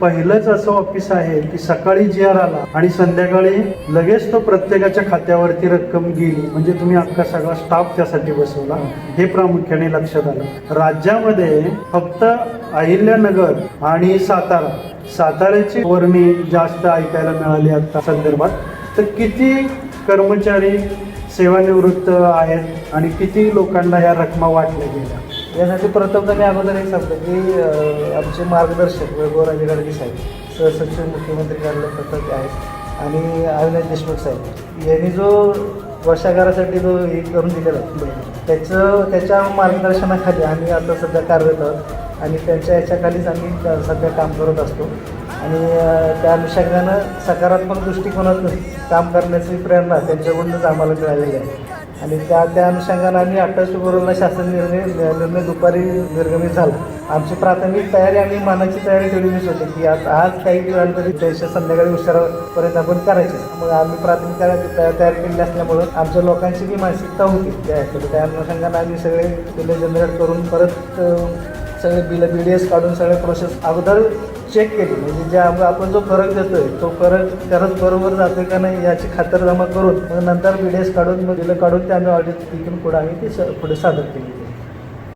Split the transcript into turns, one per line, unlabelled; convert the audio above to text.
पहिलंच असं ऑफिस आहे की सकाळी जी आर आला आणि संध्याकाळी लगेच तो प्रत्येकाच्या खात्यावरती रक्कम गेली. म्हणजे तुम्ही अख्खा सगळा स्टाफ त्यासाठी बसवला. हे प्रामुख्याने लक्षात आलं. राज्यामध्ये फक्त अहिल्यानगर आणि सातारा. साताऱ्याची वर्णी जास्त ऐकायला मिळाली आता संदर्भात. तर किती कर्मचारी सेवानिवृत्त आहेत आणि किती लोकांना या रकमा वाटल्या गेल्या?
यासाठी प्रथम तर मी अगोदर एक सांगतो की आमचे मार्गदर्शक वैभवराजे गाडगे साहेब सहसचिव मुख्यमंत्री कार्यालय पथक आहेत आणि अविनाश देशमुख साहेब. यांनी जो वर्षागारासाठी जो हे करून दिलेला त्याचं त्याच्या मार्गदर्शनाखाली आम्ही आता सध्या कार्यरत आहोत आणि त्यांच्या याच्याखालीच आम्ही सध्या काम करत असतो. आणि त्या अनुषंगानं सकारात्मक दृष्टिकोनातून काम करण्याची प्रेरणा त्यांच्याकडूनच आम्हाला मिळालेली आहे. आणि त्या त्या अनुषंगानं आम्ही अठ्ठावीस फेब्रुवारीला शासन निर्णय निर्णय दुपारी निर्गमित झाला आमची प्राथमिक तयारी आम्ही मनाची तयारी ठेवलेलीच होती की आज आज काही दिवसांतरी पैसे त्याच्या संध्याकाळी उशिरापर्यंत आपण करायचे मग आम्ही प्राथमिक तयारी तयार तयार असल्यामुळं आमच्या लोकांची बी मानसिकता होती त्या ह्याच्यात. त्या अनुषंगानं आम्ही सगळे जनरेट करून परत सगळे बिलं बी डी एस काढून सगळे प्रोसेस अगोदर चेक केली. म्हणजे जे आपण जो फरक देतोय तो फरक खरंच बरोबर जातोय का नाही याची खातरजमा करून मग नंतर बी डी एस काढून मग बिलं काढून ते आम्ही ऑडिट तिथून पुढे आम्ही ती स- पुढे सादर केली.